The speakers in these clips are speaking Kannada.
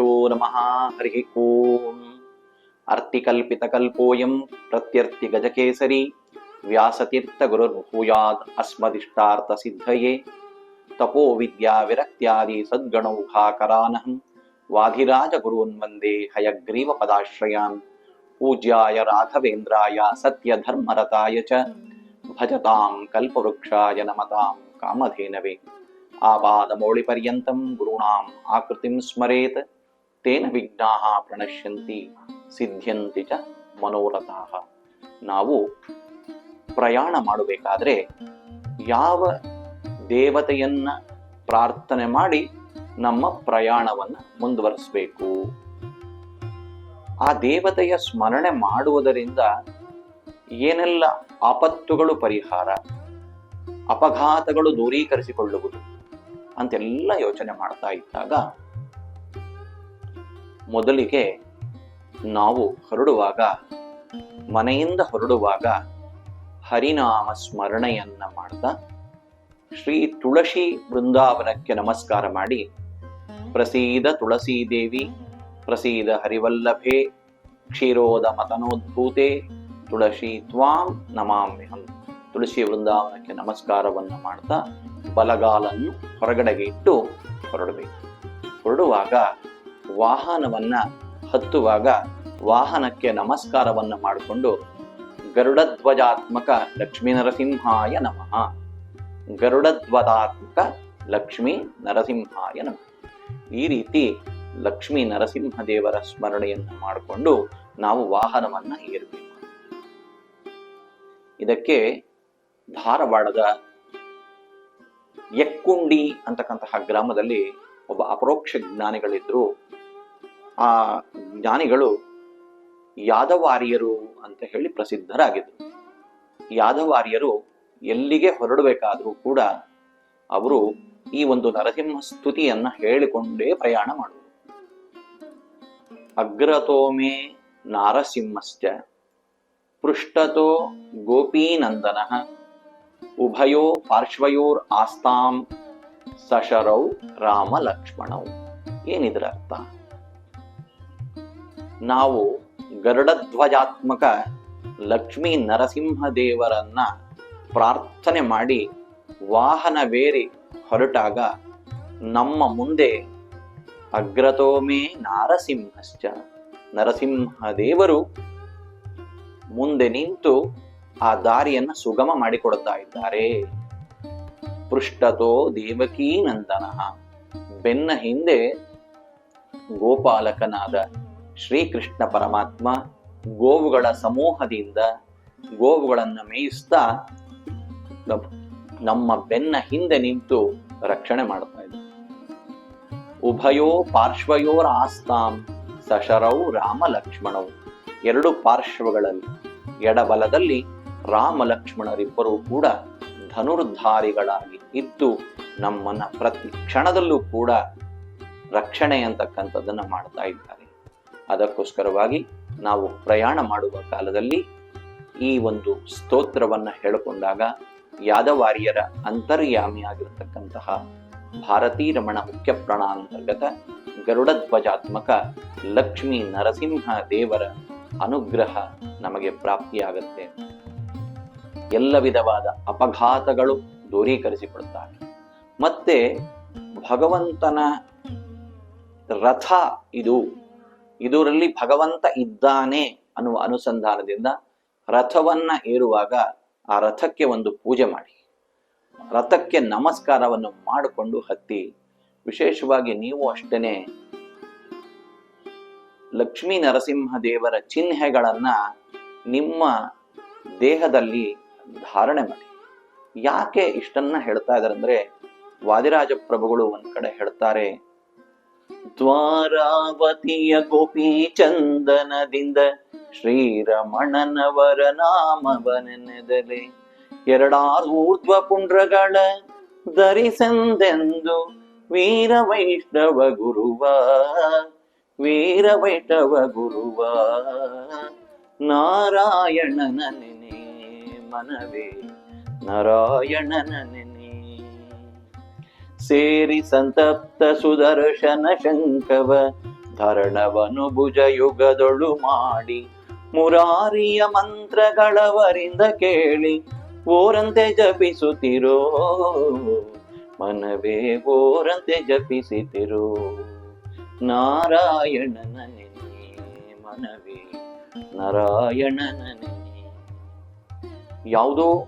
गुरुभ्यो नमः हरिः को अर्तिकल्पितकल्पोऽयं प्रत्यर्तिगजकेसरी व्यासतीर्थगुरुर्भूयात् अस्मदिष्टार्थसिद्धये। तपो विद्याविरक्त्यादि सद्गणौघाकरानहं वाधिराजगुरोन्वन्दे हयग्रीवपदाश्रयान्। पूज्याय राघवेन्द्राय सत्यधर्मरताय च। भजतां कल्पवृक्षाय नमतां कामधेनवे। आबादमौलिपर्यन्तं गुरूणाम् आकृतिं स्मरेत्। ತೇನ ವಿಘ್ನಾಹ ಪ್ರಣಶ್ಯಂತಿ ಸಿದ್ಧ್ಯಂತಿ ಚ ಮನೋರಥ ನಾವು ಪ್ರಯಾಣ ಮಾಡಬೇಕಾದ್ರೆ ಯಾವ ದೇವತೆಯನ್ನ ಪ್ರಾರ್ಥನೆ ಮಾಡಿ ನಮ್ಮ ಪ್ರಯಾಣವನ್ನ ಮುಂದುವರಿಸಬೇಕು. ಆ ದೇವತೆಯ ಸ್ಮರಣೆ ಮಾಡುವುದರಿಂದ ಏನೆಲ್ಲ ಆಪತ್ತುಗಳು ಪರಿಹಾರ, ಅಪಘಾತಗಳು ದೂರೀಕರಿಸಿಕೊಳ್ಳುವುದು ಅಂತೆಲ್ಲ ಯೋಚನೆ ಮಾಡ್ತಾ ಇದ್ದಾಗ ಮೊದಲಿಗೆ ನಾವು ಹೊರಡುವಾಗ, ಮನೆಯಿಂದ ಹೊರಡುವಾಗ ಹರಿನಾಮ ಸ್ಮರಣೆಯನ್ನ ಮಾಡ್ತಾ ಶ್ರೀ ತುಳಸಿ ಬೃಂದಾವನಕ್ಕೆ ನಮಸ್ಕಾರ ಮಾಡಿ, ಪ್ರಸೀದ ತುಳಸಿ ದೇವಿ, ಪ್ರಸೀದ ಹರಿವಲ್ಲಭೆ, ಕ್ಷೀರೋದ ಮತನೋದ್ಭೂತೆ, ತುಳಸಿ ತ್ವಾಂ ನಮಾಮ್ಯಹಂ. ತುಳಸಿ ವೃಂದಾವನಕ್ಕೆ ನಮಸ್ಕಾರವನ್ನು ಮಾಡ್ತಾ ಬಲಗಾಲನ್ನು ಹೊರಗಡೆಗೆ ಇಟ್ಟು ಹೊರಡಬೇಕು. ಹೊರಡುವಾಗ ವಾಹನವನ್ನ ಹತ್ತುವಾಗ ವಾಹನಕ್ಕೆ ನಮಸ್ಕಾರವನ್ನ ಮಾಡಿಕೊಂಡು ಗರುಡಧ್ವಜಾತ್ಮಕ ಲಕ್ಷ್ಮೀ ನರಸಿಂಹಾಯ ನಮಃ. ಗರುಡಧ್ವಜಾತ್ಮಕ ಲಕ್ಷ್ಮೀ ನರಸಿಂಹಾಯ ನಮಃ. ಈ ರೀತಿ ಲಕ್ಷ್ಮೀ ನರಸಿಂಹ ದೇವರ ಸ್ಮರಣೆಯನ್ನು ಮಾಡಿಕೊಂಡು ನಾವು ವಾಹನವನ್ನ ಏರಬೇಕು. ಇದಕ್ಕೆ ಧಾರವಾಡದ ಎಕ್ಕುಂಡಿ ಅಂತಕ್ಕಂತಹ ಗ್ರಾಮದಲ್ಲಿ ಒಬ್ಬ ಅಪರೋಕ್ಷ ಜ್ಞಾನಿಗಳಿದ್ರು. ಆ ಜ್ಞಾನಿಗಳು ಯಾದವಾರಿಯರು ಅಂತ ಹೇಳಿ ಪ್ರಸಿದ್ಧರಾಗಿದ್ದರು ಯಾದವಾರಿಯರು ಎಲ್ಲಿಗೆ ಹೊರಡಬೇಕಾದರೂ ಕೂಡ ಅವರು ಈ ಒಂದು ನರಸಿಂಹ ಸ್ತುತಿಯನ್ನ ಹೇಳಿಕೊಂಡೇ ಪ್ರಯಾಣ ಮಾಡುವರು. ಅಗ್ರತೋಮೆ ನಾರಸಿಂಹಶ್ಚ, ಪೃಷ್ಠತೋ ಗೋಪೀನಂದನ, ಉಭಯೋ ಪಾರ್ಶ್ವಯೋರ್ ಆಸ್ತಾಂ ಸಶರೌ ರಾಮ ಲಕ್ಷ್ಮಣೌ ಏನಿದ್ರ ಅರ್ಥ? ನಾವು ಗರುಡಧ್ವಜಾತ್ಮಕ ಲಕ್ಷ್ಮೀ ನರಸಿಂಹ ದೇವರನ್ನ ಪ್ರಾರ್ಥನೆ ಮಾಡಿ ವಾಹನವೇರಿ ಹೊರಟಾಗ ನಮ್ಮ ಮುಂದೆ ಅಗ್ರತೋಮೇ ನಾರಸಿಂಹಶ್ಚ ನರಸಿಂಹ ದೇವರು ಮುಂದೆ ನಿಂತು ಆ ದಾರಿಯನ್ನು ಸುಗಮ ಮಾಡಿಕೊಡುತ್ತಾ ಇದ್ದಾರೆ. ಪೃಷ್ಠತೋ ದೇವಕೀ ನಂದನ. ಬೆನ್ನ ಹಿಂದೆ ಗೋಪಾಲಕನಾದ ಶ್ರೀಕೃಷ್ಣ ಪರಮಾತ್ಮ ಗೋವುಗಳ ಸಮೂಹದಿಂದ ಗೋವುಗಳನ್ನು ಮೇಯಿಸ್ತಾ ನಮ್ಮ ಬೆನ್ನ ಹಿಂದೆ ನಿಂತು ರಕ್ಷಣೆ ಮಾಡ್ತಾ ಇದ್ದ. ಉಭಯೋ ಪಾರ್ಶ್ವಯೋರ ಆಸ್ತಾಂ, ಸಶರೌ ರಾಮ ಲಕ್ಷ್ಮಣವು ಎರಡು ಪಾರ್ಶ್ವಗಳಲ್ಲಿ, ಎಡಬಲದಲ್ಲಿ ರಾಮ ಲಕ್ಷ್ಮಣರಿಬ್ಬರೂ ಕೂಡ ಧನುರ್ಧಾರಿಗಳಾಗಿ ಇದ್ದು ನಮ್ಮನ್ನ ಪ್ರತಿ ಕ್ಷಣದಲ್ಲೂ ಕೂಡ ರಕ್ಷಣೆ ಅಂತಕ್ಕಂಥದ್ದನ್ನ ಮಾಡ್ತಾ ಇದ್ದಾರೆ. ಅದಕ್ಕೋಸ್ಕರವಾಗಿ ನಾವು ಪ್ರಯಾಣ ಮಾಡುವ ಕಾಲದಲ್ಲಿ ಈ ಒಂದು ಸ್ತೋತ್ರವನ್ನ ಹೇಳಿಕೊಂಡಾಗ ಯಾದವಾರಿಯರ ಅಂತರ್ಯಾಮಿಯಾಗಿರತಕ್ಕಂತಹ ಭಾರತೀ ರಮಣ ಮುಖ್ಯ ಪ್ರಾಣಾಂತರ್ಗತ ಗರುಡಧ್ವಜಾತ್ಮಕ ಲಕ್ಷ್ಮೀ ನರಸಿಂಹ ದೇವರ ಅನುಗ್ರಹ ನಮಗೆ ಪ್ರಾಪ್ತಿಯಾಗತ್ತೆ. ಎಲ್ಲ ವಿಧವಾದ ಅಪಘಾತಗಳು ದೂರೀಕರಿಸಿಕೊಡುತ್ತಾರೆ. ಮತ್ತೆ ಭಗವಂತನ ರಥ ಇದು ಇದರಲ್ಲಿ ಭಗವಂತ ಇದ್ದಾನೆ ಅನ್ನುವ ಅನುಸಂಧಾನದಿಂದ ರಥವನ್ನ ಏರುವಾಗ ಆ ರಥಕ್ಕೆ ಒಂದು ಪೂಜೆ ಮಾಡಿ. ರಥಕ್ಕೆ ನಮಸ್ಕಾರವನ್ನು ಮಾಡಿಕೊಂಡು ಹತ್ತಿ, ವಿಶೇಷವಾಗಿ ನೀವು ಅಷ್ಟೇನೆ ಲಕ್ಷ್ಮೀ ನರಸಿಂಹ ದೇವರ ಚಿಹ್ನೆಗಳನ್ನ ನಿಮ್ಮ ದೇಹದಲ್ಲಿ ಧಾರಣೆ ಮಾಡಿ. ಯಾಕೆ ಇಷ್ಟನ್ನ ಹೇಳ್ತಾ ಇದಾರೆ ಅಂದ್ರೆ ವಾದಿರಾಜ ಪ್ರಭುಗಳು ಒಂದ್ ಕಡೆ ಹೇಳ್ತಾರೆ ದ್ವಾರಾವತಿಯ ಗೋಪಿ ಚಂದನದಿಂದ ಶ್ರೀರಮಣನವರ ನಾಮವನೆನೆದಲೆ. ಎರಡಾರು ಊರ್ಧ್ವ ಪುಂಡ್ರಗಳ ಧರಿಸಂದೆಂದು ವೀರ ವೈಷ್ಣವ ಗುರುವ ವೀರ ವೈಷ್ಣವ ಗುರುವ. ನಾರಾಯಣನ ನೆನೆ ಮನವೇ, ನಾರಾಯಣನ ಸೇರಿ ಸಂತಪ್ತ ಸುದರ್ಶನ ಶಂಕವ, ಧರಣವನು ಭುಜ ಯುಗದೊಳು ಮಾಡಿ. ಮುರಾರಿಯ ಮಂತ್ರಗಳವರಿಂದ ಕೇಳಿ, ಓರಂತೆ ಜಪಿಸುತ್ತಿರೋ, ಮನವೇ ಓರಂತೆ ಜಪಿಸುತ್ತಿರೋ ನಾರಾಯಣನನೇ ನೆನೆ ಮನವೇ ನಾರಾಯಣನನೇ ನೆನೆ ಯಾವುದೋ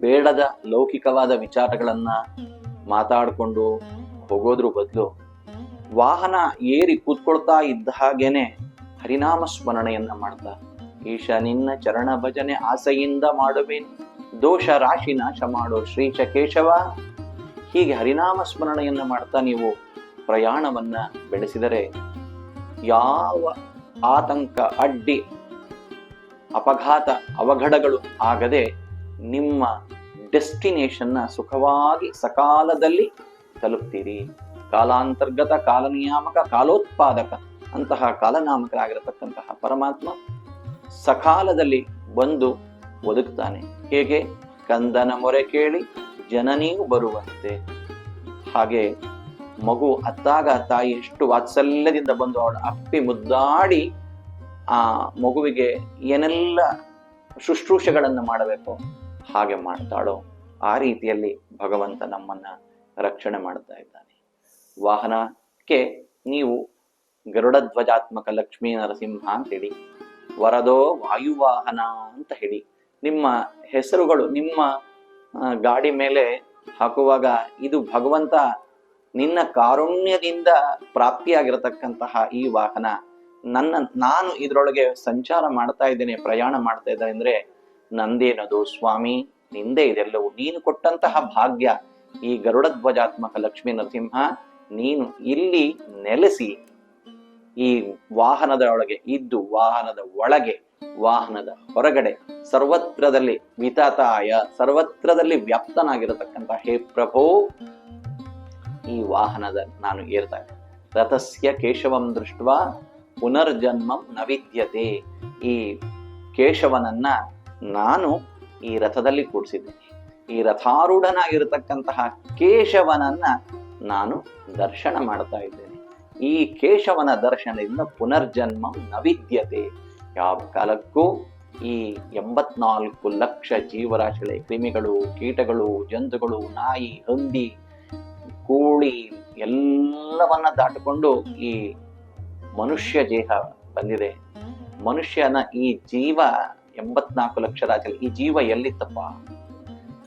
ಬೇಡದ ಲೌಕಿಕವಾದ ವಿಚಾರಗಳನ್ನ ಮಾತಾಡಿಕೊಂಡು ಹೋಗೋದ್ರ ಬದಲು ವಾಹನ ಏರಿ ಕೂತ್ಕೊಳ್ತಾ ಇದ್ದ ಹಾಗೇನೆ ಹರಿನಾಮ ಸ್ಮರಣೆಯನ್ನ ಮಾಡ್ತಾ, ಈಶ ನಿನ್ನ ಚರಣ ಭಜನೆ ಆಸೆಯಿಂದ ಮಾಡುವೇನ್, ದೋಷ ರಾಶಿ ನಾಶ ಮಾಡೋ ಶ್ರೀ ಚಕೇಶವ ಹೀಗೆ ಹರಿನಾಮ ಸ್ಮರಣೆಯನ್ನ ಮಾಡ್ತಾ ನೀವು ಪ್ರಯಾಣವನ್ನ ಬೆಳೆಸಿದರೆ ಯಾವ ಆತಂಕ, ಅಡ್ಡಿ, ಅಪಘಾತ, ಅವಘಡಗಳು ಆಗದೆ ನಿಮ್ಮ ಡೆಸ್ಟಿನೇಷನ್ನ ಸುಖವಾಗಿ ಸಕಾಲದಲ್ಲಿ ತಲುಪ್ತೀರಿ. ಕಾಲಾಂತರ್ಗತ ಕಾಲನಿಯಾಮಕ, ಕಾಲೋತ್ಪಾದಕ ಅಂತಹ ಕಾಲನಾಮಕರಾಗಿರತಕ್ಕಂತಹ ಪರಮಾತ್ಮ ಸಕಾಲದಲ್ಲಿ ಬಂದು ಒದಗ್ತಾನೆ. ಹೇಗೆ? ಕಂದನ ಮೊರೆ ಕೇಳಿ ಜನನಿಯೂ ಬರುವಂತೆ. ಹಾಗೆ ಮಗು ಅತ್ತಾಗ ತಾಯಿ ಎಷ್ಟು ವಾತ್ಸಲ್ಯದಿಂದ ಬಂದು ಅವಳು ಅಪ್ಪಿ ಮುದ್ದಾಡಿ ಆ ಮಗುವಿಗೆ ಏನೆಲ್ಲ ಶುಶ್ರೂಷೆಗಳನ್ನು ಮಾಡಬೇಕು? ಹಾಗೆ ಮಾಡ್ತಾಳೋ, ಆ ರೀತಿಯಲ್ಲಿ ಭಗವಂತ ನಮ್ಮನ್ನ ರಕ್ಷಣೆ ಮಾಡ್ತಾ ಇದ್ದಾನೆ. ವಾಹನಕ್ಕೆ ನೀವು ಗರುಡಧ್ವಜಾತ್ಮಕ ಲಕ್ಷ್ಮೀ ನರಸಿಂಹ ಅಂತ ಹೇಳಿ ವರದೋ ವಾಯುವಾಹನ ಅಂತ ಹೇಳಿ, ನಿಮ್ಮ ಹೆಸರುಗಳು ನಿಮ್ಮ ಗಾಡಿ ಮೇಲೆ ಹಾಕುವಾಗ ಇದು ಭಗವಂತ ನಿನ್ನ ಕಾರುಣ್ಯದಿಂದ ಪ್ರಾಪ್ತಿಯಾಗಿರತಕ್ಕಂತಹ ಈ ವಾಹನ ನನ್ನ, ನಾನು ಇದರೊಳಗೆ ಸಂಚಾರ ಮಾಡ್ತಾ ಇದ್ದೇನೆ, ಪ್ರಯಾಣ ಮಾಡ್ತಾ ಇದ್ದೇನೆ ಅಂದ್ರೆ ನಂದೇನದು ಸ್ವಾಮಿ? ನಿಂದೆ ಇದೆಲ್ಲವೂ ನೀನು ಕೊಟ್ಟಂತಹ ಭಾಗ್ಯ. ಈ ಗರುಡ ಧ್ವಜಾತ್ಮಕ ಲಕ್ಷ್ಮೀ ನರಸಿಂಹ, ನೀನು ಇಲ್ಲಿ ನೆಲೆಸಿ. ಈ ವಾಹನದ ಒಳಗೆ ಇದ್ದು ವಾಹನದ ಒಳಗೆ, ವಾಹನದ ಹೊರಗಡೆ, ಸರ್ವತ್ರದಲ್ಲಿ ವಿತತಾಯ, ಸರ್ವತ್ರದಲ್ಲಿ ವ್ಯಾಪ್ತನಾಗಿರತಕ್ಕಂತ ಹೇ ಪ್ರಭೋ, ಈ ವಾಹನದ ನಾನು ಏರ್ತಾ ಇದ್ದೆ ರಥಸ್ಯ ಕೇಶವಂ ದೃಷ್ಟ ಪುನರ್ಜನ್ಮಂ ನವಿದ್ಯತೆ ಈ ಕೇಶವನನ್ನ ನಾನು ಈ ರಥದಲ್ಲಿ ಕೂಡಿಸಿದ್ದೇನೆ ಈ ರಥಾರೂಢನಾಗಿರತಕ್ಕಂತಹ ಕೇಶವನನ್ನ ನಾನು ದರ್ಶನ ಮಾಡ್ತಾ ಇದ್ದೇನೆ. ಈ ಕೇಶವನ ದರ್ಶನದಿಂದ ಪುನರ್ಜನ್ಮ ನವಿದ್ಯತೆ. ಯಾವ ಕಾಲಕ್ಕೂ ಈ ಎಂಬತ್ನಾಲ್ಕು ಲಕ್ಷ ಜೀವರಾಶಿಗಳ ಕ್ರಿಮಿಗಳು, ಕೀಟಗಳು, ಜಂತುಗಳು, ನಾಯಿ, ಹಂದಿ, ಕೋಳಿ ಎಲ್ಲವನ್ನ ದಾಟಿಕೊಂಡು ಈ ಮನುಷ್ಯ ದೇಹ ಬಂದಿದೆ. ಮನುಷ್ಯನ ಈ ಜೀವ ಎಂಬತ್ನಾಲ್ಕು ಲಕ್ಷ ರಾಜ್ಯ ಈ ಜೀವ ಎಲ್ಲಿತ್ತಪ್ಪ?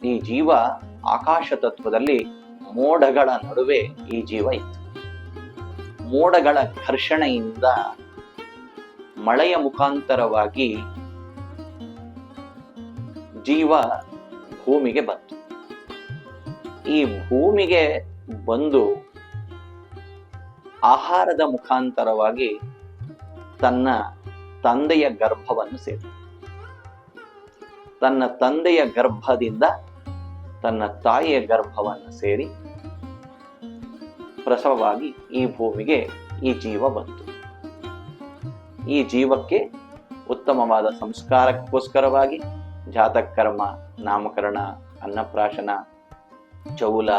ಈ ಜೀವ ಆಕಾಶ ತತ್ವದಲ್ಲಿ ಮೋಡಗಳ ನಡುವೆ ಈ ಜೀವ ಇತ್ತು. ಮೋಡಗಳ ಘರ್ಷಣೆಯಿಂದ ಮಳೆಯ ಮುಖಾಂತರವಾಗಿ ಜೀವ ಭೂಮಿಗೆ ಬಂತು. ಈ ಭೂಮಿಗೆ ಬಂದು ಆಹಾರದ ಮುಖಾಂತರವಾಗಿ ತನ್ನ ತಂದೆಯ ಗರ್ಭವನ್ನು ಸೇರಿ ತನ್ನ ತಂದೆಯ ಗರ್ಭದಿಂದ ತನ್ನ ತಾಯಿಯ ಗರ್ಭವನ್ನು ಸೇರಿ ಪ್ರಸವವಾಗಿ ಈ ಭೂಮಿಗೆ ಈ ಜೀವ ಬಂತು. ಈ ಜೀವಕ್ಕೆ ಉತ್ತಮವಾದ ಸಂಸ್ಕಾರಕ್ಕೋಸ್ಕರವಾಗಿ ಜಾತಕರ್ಮ ನಾಮಕರಣ, ಅನ್ನಪ್ರಾಶನ, ಚೌಲ,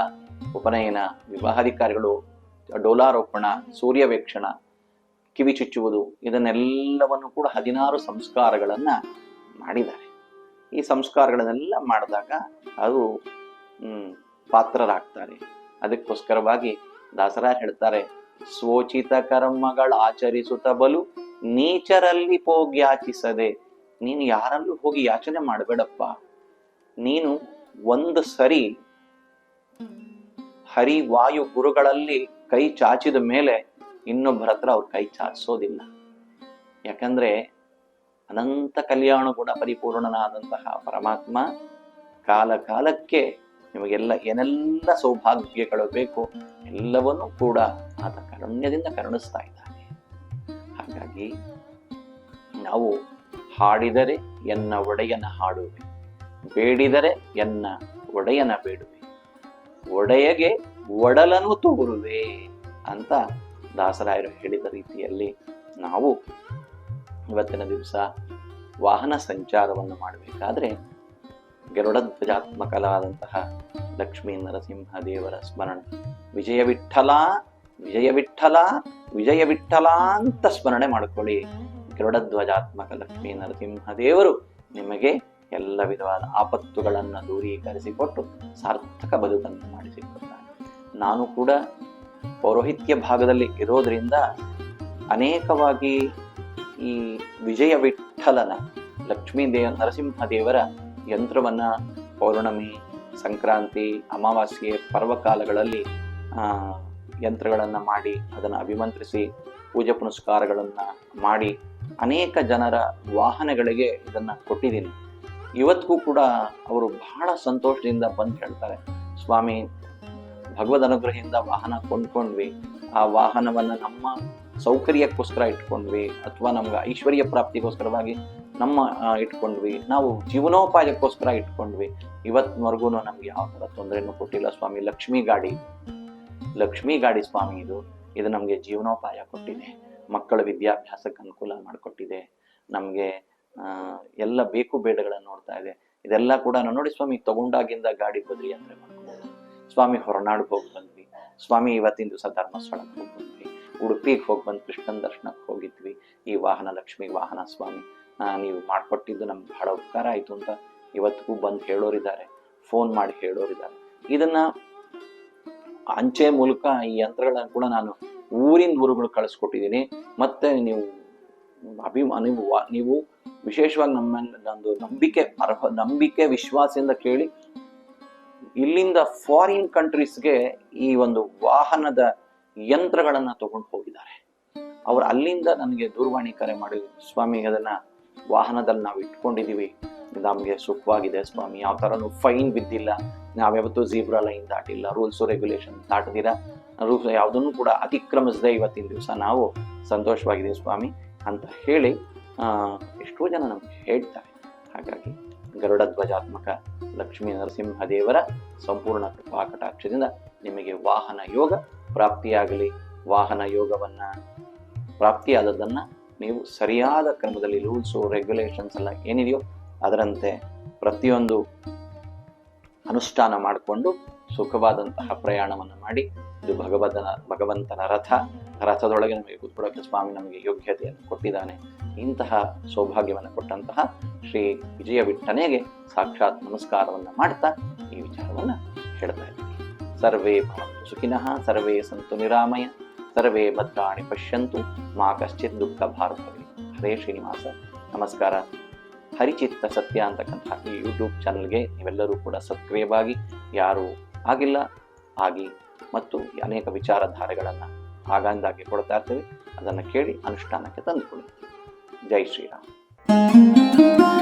ಉಪನಯನ, ವಿವಾಹಾಧಿಕಾರಿಗಳು, ಡೋಲಾರೋಪಣ, ಸೂರ್ಯವೇಕ್ಷಣ, ಕಿವಿ ಚುಚ್ಚುವುದು, ಇದನ್ನೆಲ್ಲವನ್ನು ಕೂಡ ಹದಿನಾರು ಸಂಸ್ಕಾರಗಳನ್ನ ಮಾಡಿದ್ದಾರೆ. ಈ ಸಂಸ್ಕಾರಗಳನ್ನೆಲ್ಲ ಮಾಡಿದಾಗ ಹ್ಮ್, ಪಾತ್ರರಾಗ್ತಾರೆ. ಅದಕ್ಕೋಸ್ಕರವಾಗಿ ದಾಸರ ಹೇಳ್ತಾರೆ ಸ್ವೋಚಿತ ಕರ್ಮಗಳ ಆಚರಿಸುತ್ತ ಬಲು ನೀಚರಲ್ಲಿ ಹೋಗಿ ಯಾಚಿಸದೆ. ನೀನು ಯಾರಲ್ಲೂ ಹೋಗಿ ಯಾಚನೆ ಮಾಡಬೇಡಪ್ಪ. ನೀನು ಒಂದು ಸರಿ ಹರಿ ವಾಯು ಗುರುಗಳಲ್ಲಿ ಕೈ ಚಾಚಿದ ಮೇಲೆ ಇನ್ನೊಬ್ಬರ ಹತ್ರ ಅವ್ರ ಕೈ ಚಾಚಿಸೋದಿಲ್ಲ. ಯಾಕಂದ್ರೆ ಅನಂತ ಕಲ್ಯಾಣ ಗುಣ ಪರಿಪೂರ್ಣನಾದಂತಹ ಪರಮಾತ್ಮ ಕಾಲ ಕಾಲಕ್ಕೆ ನಿಮಗೆಲ್ಲ ಏನೆಲ್ಲ ಸೌಭಾಗ್ಯಗಳು ಬೇಕು ಎಲ್ಲವನ್ನೂ ಕೂಡ ಆತ ಕರುಣ್ಯದಿಂದ ಕರುಣಿಸ್ತಾ ಇದ್ದಾನೆ. ಹಾಗಾಗಿ ನಾವು ಹಾಡಿದರೆ ಎನ್ನ ಒಡೆಯನ ಹಾಡುವೆ, ಬೇಡಿದರೆ ಎನ್ನ ಒಡೆಯನ ಬೇಡುವೆ, ಒಡೆಯಗೆ ಒಡಲನು ತೋರುವೆ ಅಂತ ದಾಸರಾಯರು ಹೇಳಿದ ರೀತಿಯಲ್ಲಿ ನಾವು ಇವತ್ತಿನ ದಿವಸ ವಾಹನ ಸಂಚಾರವನ್ನು ಮಾಡಬೇಕಾದ್ರೆ ಗರುಡಧ್ವಜಾತ್ಮಕಲಾದಂತಹ ಲಕ್ಷ್ಮೀ ನರಸಿಂಹ ದೇವರ ಸ್ಮರಣೆ. ವಿಜಯ ವಿಠಲ ವಿಜಯ ವಿಠಲ ವಿಜಯ ವಿಠಲ ಅಂತ ಸ್ಮರಣೆ ಮಾಡ್ಕೊಳ್ಳಿ. ಗರುಡಧ್ವಜಾತ್ಮಕ ಲಕ್ಷ್ಮೀ ನರಸಿಂಹ ದೇವರು ನಿಮಗೆ ಎಲ್ಲ ವಿಧವಾದ ಆಪತ್ತುಗಳನ್ನು ದೂರೀಕರಿಸಿಕೊಟ್ಟು ಸಾರ್ಥಕ ಬದುಕನ್ನು ಮಾಡಿಸಿಕೊಡ್ತಾನೆ. ನಾನು ಕೂಡ ಪೌರೋಹಿತ್ಯ ಭಾಗದಲ್ಲಿ ಇರೋದ್ರಿಂದ ಅನೇಕವಾಗಿ ಈ ವಿಜಯ ವಿಠಲನ ಲಕ್ಷ್ಮೀ ದೇವ ನರಸಿಂಹದೇವರ ಯಂತ್ರವನ್ನು ಪೌರ್ಣಮಿ, ಸಂಕ್ರಾಂತಿ, ಅಮಾವಾಸ್ಯೆ ಪರ್ವಕಾಲಗಳಲ್ಲಿ ಯಂತ್ರಗಳನ್ನು ಮಾಡಿ, ಅದನ್ನು ಅಭಿಮಂತ್ರಿಸಿ, ಪೂಜೆ ಪುನಸ್ಕಾರಗಳನ್ನು ಮಾಡಿ ಅನೇಕ ಜನರ ವಾಹನಗಳಿಗೆ ಇದನ್ನು ಕೊಟ್ಟಿದ್ದೀನಿ. ಇವತ್ತಿಗೂ ಕೂಡ ಅವರು ಬಹಳ ಸಂತೋಷದಿಂದ ಬಂದು ಹೇಳ್ತಾರೆ. ಸ್ವಾಮಿ ಭಗವದ್ ಅನುಗ್ರಹದಿಂದ ವಾಹನ ಕೊಂಡ್ಕೊಂಡ್ವಿ. ಆ ವಾಹನವನ್ನು ನಮ್ಮ ಸೌಕರ್ಯಕ್ಕೋಸ್ಕರ ಇಟ್ಕೊಂಡ್ವಿ ಅಥವಾ ನಮ್ಗೆ ಐಶ್ವರ್ಯ ಪ್ರಾಪ್ತಿಗೋಸ್ಕರವಾಗಿ ನಮ್ಮ ಇಟ್ಕೊಂಡ್ವಿ. ನಾವು ಜೀವನೋಪಾಯಕ್ಕೋಸ್ಕರ ಇಟ್ಕೊಂಡ್ವಿ. ಇವತ್ತಿನವರೆಗೂ ನಮ್ಗೆ ಯಾವ ಥರ ತೊಂದರೆನೂ ಕೊಟ್ಟಿಲ್ಲ ಸ್ವಾಮಿ. ಲಕ್ಷ್ಮೀ ಗಾಡಿ. ಲಕ್ಷ್ಮಿ ಗಾಡಿ ಸ್ವಾಮಿ ಇದು. ಇದು ನಮಗೆ ಜೀವನೋಪಾಯ ಕೊಟ್ಟಿದೆ. ಮಕ್ಕಳ ವಿದ್ಯಾಭ್ಯಾಸಕ್ಕೆ ಅನುಕೂಲ ಮಾಡಿಕೊಟ್ಟಿದೆ. ನಮಗೆ ಎಲ್ಲ ಬೇಕು ಬೇಡಗಳನ್ನು ನೋಡ್ತಾ ಇದೆ. ಇದೆಲ್ಲ ಕೂಡ ನೋಡಿ ಸ್ವಾಮಿ, ತಗೊಂಡಾಗಿಂದ ಗಾಡಿ ಬದಲಿ ಅಂದ್ರೆ ಸ್ವಾಮಿ ಹೊರನಾಡ್ಗೆ ಹೋಗಿ ಬಂದ್ವಿ. ಸ್ವಾಮಿ ಇವತ್ತಿನ ದಿವಸ ಧರ್ಮಸ್ಥಳಕ್ಕೆ ಹೋಗಿ ಬಂದ್ವಿ. ಉಡುಪಿಗೆ ಹೋಗಿ ಬಂದು ಕೃಷ್ಣನ ದರ್ಶನಕ್ಕೆ ಹೋಗಿದ್ವಿ. ಈ ವಾಹನ ಲಕ್ಷ್ಮಿ ವಾಹನ ಸ್ವಾಮಿ ನೀವು ಮಾಡಿಕೊಟ್ಟಿದ್ದು ನಮ್ಗೆ ಬಹಳ ಉಪಕಾರ ಆಯಿತು ಅಂತ ಇವತ್ತಿಗೂ ಬಂದು ಹೇಳೋರಿದ್ದಾರೆ. ಫೋನ್ ಮಾಡಿ ಹೇಳೋರಿದ್ದಾರೆ. ಇದನ್ನ ಅಂಚೆ ಮೂಲಕ ಈ ಯಂತ್ರಗಳನ್ನ ಕೂಡ ನಾನು ಊರಿನ ಊರುಗಳು ಕಳಿಸ್ಕೊಟ್ಟಿದ್ದೀನಿ ಮತ್ತೆ ನೀವು ಅಭಿಮಾ ನೀವು ನೀವು ವಿಶೇಷವಾಗಿ ನಮ್ಮ ನಂಬಿಕೆ, ಅರ್ಹ ನಂಬಿಕೆ, ವಿಶ್ವಾಸದಿಂದ ಕೇಳಿ ಇಲ್ಲಿಂದ ಫಾರಿನ್ ಕಂಟ್ರೀಸ್ಗೆ ಈ ಒಂದು ವಾಹನದ ಯಂತ್ರಗಳನ್ನ ತಗೊಂಡು ಹೋಗಿದ್ದಾರೆ. ಅವರು ಅಲ್ಲಿಂದ ನನಗೆ ದೂರವಾಣಿ ಕರೆ ಮಾಡಿ, ಸ್ವಾಮಿ, ಅದನ್ನ ವಾಹನದಲ್ಲಿ ನಾವು ಇಟ್ಕೊಂಡಿದೀವಿ. ನಮಗೆ ಸುಖವಾಗಿದೆ ಸ್ವಾಮಿ. ಯಾವ ಥರನೂ ಫೈನ್ ಬಿದ್ದಿಲ್ಲ. ನಾವ್ಯಾವತ್ತೂ ಜೀಬ್ರಾ ಲೈನ್ ದಾಟಿಲ್ಲ. ರೂಲ್ಸು ರೆಗ್ಯುಲೇಷನ್ ದಾಟದಿರ. ರೂಲ್ಸ್ ಯಾವುದನ್ನು ಕೂಡ ಅತಿಕ್ರಮಿಸದೆ ಇವತ್ತಿನ ದಿವಸ ನಾವು ಸಂತೋಷವಾಗಿದೆ ಸ್ವಾಮಿ. ಅಂತ ಹೇಳಿ ಎಷ್ಟೋ ಜನ ನಮ್ಗೆ ಹೇಳ್ತಾರೆ. ಹಾಗಾಗಿ ಗರುಡ ಧ್ವಜಾತ್ಮಕ ಲಕ್ಷ್ಮೀ ನರಸಿಂಹದೇವರ ಸಂಪೂರ್ಣ ಕೃಪಾ ಕಟಾಕ್ಷದಿಂದ ನಿಮಗೆ ವಾಹನ ಯೋಗ ಪ್ರಾಪ್ತಿಯಾಗಲಿ. ವಾಹನ ಯೋಗವನ್ನ ಪ್ರಾಪ್ತಿಯಾದದ್ದನ್ನ ನೀವು ಸರಿಯಾದ ಕ್ರಮದಲ್ಲಿ ರೂಲ್ಸು, ರೆಗ್ಯುಲೇಷನ್ಸ್ ಎಲ್ಲ ಏನಿದೆಯೋ ಅದರಂತೆ ಪ್ರತಿಯೊಂದು ಅನುಷ್ಠಾನ ಮಾಡಿಕೊಂಡು ಸುಖವಾದಂತಹ ಪ್ರಯಾಣವನ್ನು ಮಾಡಿ ಇದು ಭಗವದನ, ಭಗವಂತನ ರಥ. ರಥದೊಳಗೆ ನಮಗೆ ಕೂತ್ಕೊಳ್ಳೋಕೆ ಸ್ವಾಮಿ ನಮಗೆ ಯೋಗ್ಯತೆಯನ್ನು ಕೊಟ್ಟಿದ್ದಾನೆ. ಇಂತಹ ಸೌಭಾಗ್ಯವನ್ನು ಕೊಟ್ಟಂತಹ ಶ್ರೀ ವಿಜಯ ವಿಠನೆಗೆ ಸಾಕ್ಷಾತ್ ನಮಸ್ಕಾರವನ್ನು ಮಾಡ್ತಾ ಈ ವಿಚಾರವನ್ನು ಹೇಳ್ತಾ ಇದ್ದೀನಿ. ಸರ್ವೇ ಭವಂತು ಸುಖಿನಃ, ಸರ್ವೇ ಸಂತು ನಿರಾಮಯ, ಸರ್ವೇ ಭದ್ರಾಣಿ ಪಶ್ಯಂತು, ಮಾ ಕಶ್ಚಿತ್ ದುಃಖ ಭಾರತವೇ ಹರೇ ಶ್ರೀನಿವಾಸ. ನಮಸ್ಕಾರ. ಹರಿಚಿತ್ತ ಸತ್ಯ ಅಂತಕ್ಕಂಥ ಈ ಯೂಟ್ಯೂಬ್ ಚಾನಲ್ಗೆ ನೀವೆಲ್ಲರೂ ಕೂಡ ಸಕ್ರಿಯವಾಗಿ ಯಾರು ಆಗಿಲ್ಲ, ಆಗಿ ಮತ್ತು ಅನೇಕ ವಿಚಾರಧಾರೆಗಳನ್ನು ಆಗಾಂದಾಗೆ ಕೊಡ್ತಾ ಇರ್ತೇವೆ. ಅದನ್ನು ಕೇಳಿ ಅನುಷ್ಠಾನಕ್ಕೆ ತಂದುಕೊಳ್ಳಿ. ಜೈ ಶ್ರೀರಾಮ್.